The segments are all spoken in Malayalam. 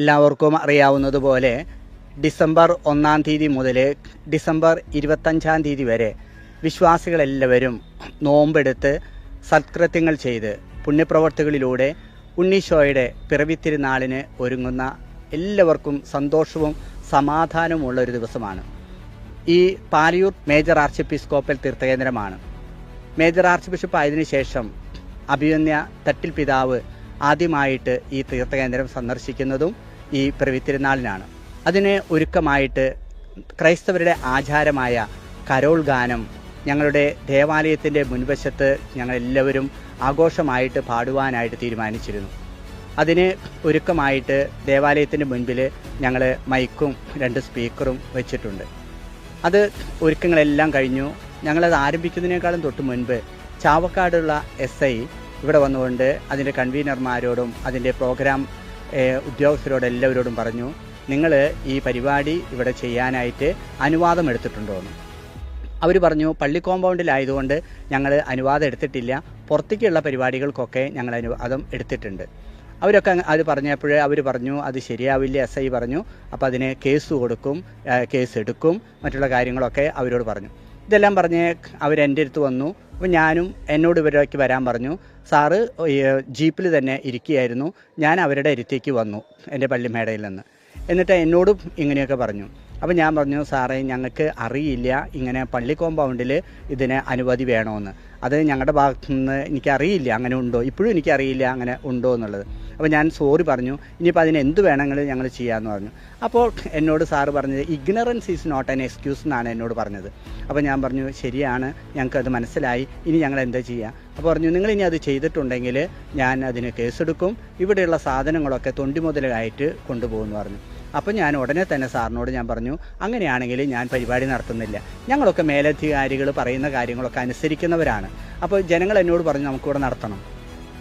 എല്ലാവർക്കും അറിയാവുന്നതുപോലെ ഡിസംബർ ഒന്നാം തീയതി മുതൽ ഡിസംബർ ഇരുപത്തഞ്ചാം തീയതി വരെ വിശ്വാസികളെല്ലാവരും നോമ്പെടുത്ത് സത്കൃത്യങ്ങൾ ചെയ്ത് പുണ്യപ്രവർത്തികളിലൂടെ ഉണ്ണീശോയുടെ പിറവിത്തിരുനാളിന് ഒരുങ്ങുന്ന എല്ലാവർക്കും സന്തോഷവും സമാധാനവുമുള്ള ഒരു ദിവസമാണ്. ഈ പാലിയൂർ മേജർ ആർച്ച് എപ്പിസ്കോപ്പൽ തീർത്ഥകേന്ദ്രമാണ്. മേജർ ആർച്ച് ബിഷപ്പ് ആയതിനു ശേഷം അഭിമന്യ തട്ടിൽ പിതാവ് ആദ്യമായിട്ട് ഈ തീർത്ഥകേന്ദ്രം സന്ദർശിക്കുന്നതും ഈ പ്രവിത്തിരുന്നാളിനാണ് അതിന് ഒരുക്കമായിട്ട് ക്രൈസ്തവരുടെ ആചാരമായ കരോൾ ഗാനം ഞങ്ങളുടെ ദേവാലയത്തിന്റെ മുൻവശത്ത് ഞങ്ങളെല്ലാവരും ആഘോഷമായിട്ട് പാടുവാനായിട്ട് തീരുമാനിച്ചിരുന്നു. അതിന് ഒരുക്കമായിട്ട് ദേവാലയത്തിന്റെ മുൻപിൽ ഞങ്ങൾ മൈക്കും രണ്ട് സ്പീക്കറും വെച്ചിട്ടുണ്ട്. അത് ഒരുക്കങ്ങളെല്ലാം കഴിഞ്ഞു. ഞങ്ങളത് ആരംഭിക്കുന്നതിനേക്കാളും തൊട്ട് മുൻപ് ചാവക്കാടുള്ള എസ് ഐ ഇവിടെ വന്നുകൊണ്ട് അതിന്റെ കൺവീനർമാരോടും അതിന്റെ പ്രോഗ്രാം ഉദ്യോഗസ്ഥരോടും എല്ലാവരോടും പറഞ്ഞു നിങ്ങൾ ഈ പരിപാടി ഇവിടെ ചെയ്യാനായിട്ട് അനുവാദം എടുത്തിട്ടുണ്ടോ എന്ന്. അവർ പറഞ്ഞു പള്ളി കോമ്പൗണ്ടിലായതുകൊണ്ട് ഞങ്ങൾ അനുവാദം എടുത്തിട്ടില്ല. പുറത്തേക്കുള്ള പരിപാടികൾക്കൊക്കെ ഞങ്ങൾ അനുവാദം എടുത്തിട്ടുണ്ട്. അവരൊക്കെ അത് പറഞ്ഞപ്പോൾ അവർ പറഞ്ഞു അത് ശരിയാവില്ല എസ് ഐ പറഞ്ഞു. അപ്പോൾ അതിന് കേസ് കൊടുക്കും കേസ് എടുക്കും മറ്റുള്ള കാര്യങ്ങളൊക്കെ അവരോട് പറഞ്ഞു. ഇതെല്ലാം പറഞ്ഞ് അവരെന്റെ അടുത്ത് വന്നു. അപ്പോൾ ഞാനും എന്നോട് ഇവരേക്ക് വരാൻ പറഞ്ഞു. സാറ് ജീപ്പിൽ തന്നെ ഇരിക്കുകയായിരുന്നു. ഞാൻ അവരുടെ അടുത്തേക്ക് വന്നു എന്റെ പള്ളിമേടയിൽ നിന്ന്. എന്നിട്ട് എന്നോടും ഇങ്ങനെയൊക്കെ പറഞ്ഞു. അപ്പോൾ ഞാൻ പറഞ്ഞു സാറേ ഞങ്ങൾക്ക് അറിയില്ല. ഇങ്ങനെ പള്ളി കോമ്പൗണ്ടിൽ ഇതിന് അനുമതി വേണമെന്ന് അത് ഞങ്ങളുടെ ഭാഗത്തു നിന്ന് എനിക്കറിയില്ല അങ്ങനെ ഉണ്ടോ? ഇപ്പോഴും എനിക്കറിയില്ല അങ്ങനെ ഉണ്ടോ എന്നുള്ളത്. അപ്പോൾ ഞാൻ സോറി പറഞ്ഞു. ഇനിയിപ്പോൾ അതിന് എന്ത് വേണമെങ്കിലും ഞങ്ങൾ ചെയ്യാമെന്ന് പറഞ്ഞു. അപ്പോൾ എന്നോട് സാറ് പറഞ്ഞത് ignorance is not an excuse എന്നാണ് എന്നോട് പറഞ്ഞത്. അപ്പോൾ ഞാൻ പറഞ്ഞു ശരിയാണ്. ഞങ്ങൾക്കത് മനസ്സിലായി. ഇനി ഞങ്ങൾ എന്താ ചെയ്യുക അപ്പോൾ പറഞ്ഞു നിങ്ങൾ ഇനി അത് ചെയ്തിട്ടുണ്ടെങ്കിൽ ഞാൻ അതിന് കേസെടുക്കും. ഇവിടെയുള്ള സാധനങ്ങളൊക്കെ തൊണ്ടി മുതലായിട്ട് കൊണ്ടുപോകുമെന്ന് പറഞ്ഞു. അപ്പോൾ ഞാൻ ഉടനെ തന്നെ സാറിനോട് ഞാൻ പറഞ്ഞു അങ്ങനെയാണെങ്കിൽ ഞാൻ പരിപാടി നടത്തുന്നില്ല. ഞങ്ങളൊക്കെ മേലധികാരികൾ പറയുന്ന കാര്യങ്ങളൊക്കെ അനുസരിക്കുന്നവരാണ്. അപ്പോൾ ജനങ്ങൾ എന്നോട് പറഞ്ഞു നമുക്കിവിടെ നടത്തണം.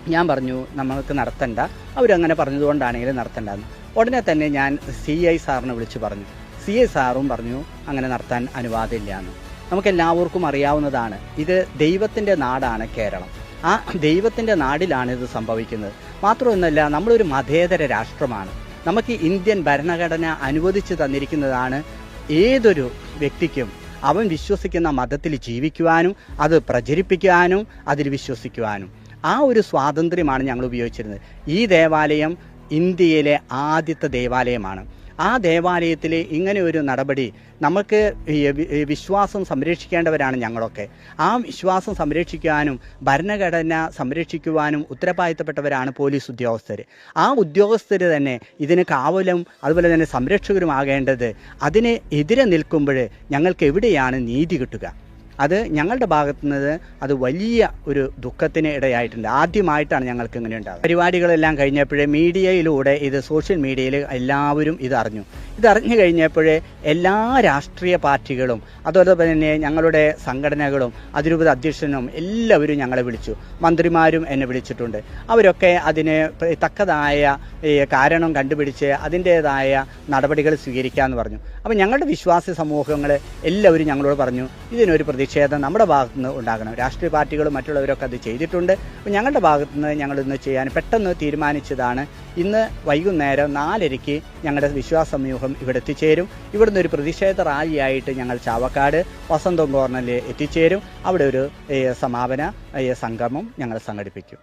ഞാൻ പറഞ്ഞു നമ്മൾക്ക് നടത്തണ്ട. അവരങ്ങനെ പറഞ്ഞതുകൊണ്ടാണെങ്കിലും നടത്തണ്ടെന്ന്. ഉടനെ തന്നെ ഞാൻ സി ഐ സാറിനെ വിളിച്ച് പറഞ്ഞു. സി ഐ സാറും പറഞ്ഞു അങ്ങനെ നടത്താൻ അനുവാദമില്ല എന്ന് നമുക്കെല്ലാവർക്കും അറിയാവുന്നതാണ് ഇത് ദൈവത്തിന്റെ നാടാണ് കേരളം. ആ ദൈവത്തിന്റെ നാടിലാണ് ഇത് സംഭവിക്കുന്നത്. മാത്രമൊന്നുമല്ല നമ്മളൊരു മതേതര രാഷ്ട്രമാണ്. നമുക്ക് ഇന്ത്യൻ ഭരണഘടന അനുവദിച്ചു തന്നിരിക്കുന്നതാണ് ഏതൊരു വ്യക്തിക്കും അവൻ വിശ്വസിക്കുന്ന മതത്തിൽ ജീവിക്കുവാനും അത് പ്രചരിപ്പിക്കുവാനും അതിൽ വിശ്വസിക്കുവാനും. ആ ഒരു സ്വാതന്ത്ര്യമാണ് ഞങ്ങൾ ഉപയോഗിച്ചിരുന്നത്. ഈ ദേവാലയം ഇന്ത്യയിലെ ആദ്യത്തെ ദേവാലയമാണ്. ആ ദേവാലയത്തിൽ ഇങ്ങനെ ഒരു നടപടി നമുക്ക് വിശ്വാസം സംരക്ഷിക്കേണ്ടവരാണ് ഞങ്ങളൊക്കെ. ആ വിശ്വാസം സംരക്ഷിക്കുവാനും ഭരണഘടന സംരക്ഷിക്കുവാനും ഉത്തരവാദിത്തപ്പെട്ടവരാണ് പോലീസ് ഉദ്യോഗസ്ഥർ ആ ഉദ്യോഗസ്ഥർ തന്നെ ഇതിന് കാവലും അതുപോലെ തന്നെ സംരക്ഷകരുമാകേണ്ടത് അതിന് എതിരെ നിൽക്കുമ്പോൾ ഞങ്ങൾക്ക് എവിടെയാണ് നീതി കിട്ടുക? അത് ഞങ്ങളുടെ ഭാഗത്തു നിന്ന് അത് വലിയ ഒരു ദുഃഖത്തിന് ഇടയായിട്ടുണ്ട്. ആദ്യമായിട്ടാണ് ഞങ്ങൾക്ക് ഇങ്ങനെ ഉണ്ടാകുന്നത് പരിപാടികളെല്ലാം കഴിഞ്ഞപ്പോഴേ മീഡിയയിലൂടെ ഇത് സോഷ്യൽ മീഡിയയിൽ എല്ലാവരും ഇത് അറിഞ്ഞു. ഇത് അറിഞ്ഞു കഴിഞ്ഞപ്പോഴേ എല്ലാ രാഷ്ട്രീയ പാർട്ടികളും അതോടൊപ്പം തന്നെ ഞങ്ങളുടെ സംഘടനകളും അതിരൂപത അധ്യക്ഷനും എല്ലാവരും ഞങ്ങളെ വിളിച്ചു. മന്ത്രിമാരും എന്നെ വിളിച്ചിട്ടുണ്ട്. അവരൊക്കെ അതിന് തക്കതായ കാരണം കണ്ടുപിടിച്ച് അതിന്റേതായ നടപടികൾ സ്വീകരിക്കാമെന്ന് പറഞ്ഞു. അപ്പോൾ ഞങ്ങളുടെ വിശ്വാസ സമൂഹങ്ങൾ എല്ലാവരും ഞങ്ങളോട് പറഞ്ഞു ഇതിനൊരു പ്രതിഷേധം നമ്മുടെ ഭാഗത്തുനിന്ന് ഉണ്ടാകണം. രാഷ്ട്രീയ പാർട്ടികളും മറ്റുള്ളവരൊക്കെ അത് ചെയ്തിട്ടുണ്ട്. അപ്പോൾ ഞങ്ങളുടെ ഭാഗത്തുനിന്ന് ഞങ്ങളിന്ന് ചെയ്യാൻ പെട്ടെന്ന് തീരുമാനിച്ചതാണ്. ഇന്ന് വൈകുന്നേരം നാലരയ്ക്ക് ഞങ്ങളുടെ വിശ്വാസ സമൂഹം ഇവിടെ എത്തിച്ചേരും. ഇവിടുന്ന് ഒരു പ്രതിഷേധ റാലിയായിട്ട് ഞങ്ങൾ ചാവക്കാട് വസന്തം കോർണറിൽ എത്തിച്ചേരും. അവിടെ ഒരു സമാപന സംഗമം ഞങ്ങൾ സംഘടിപ്പിക്കും.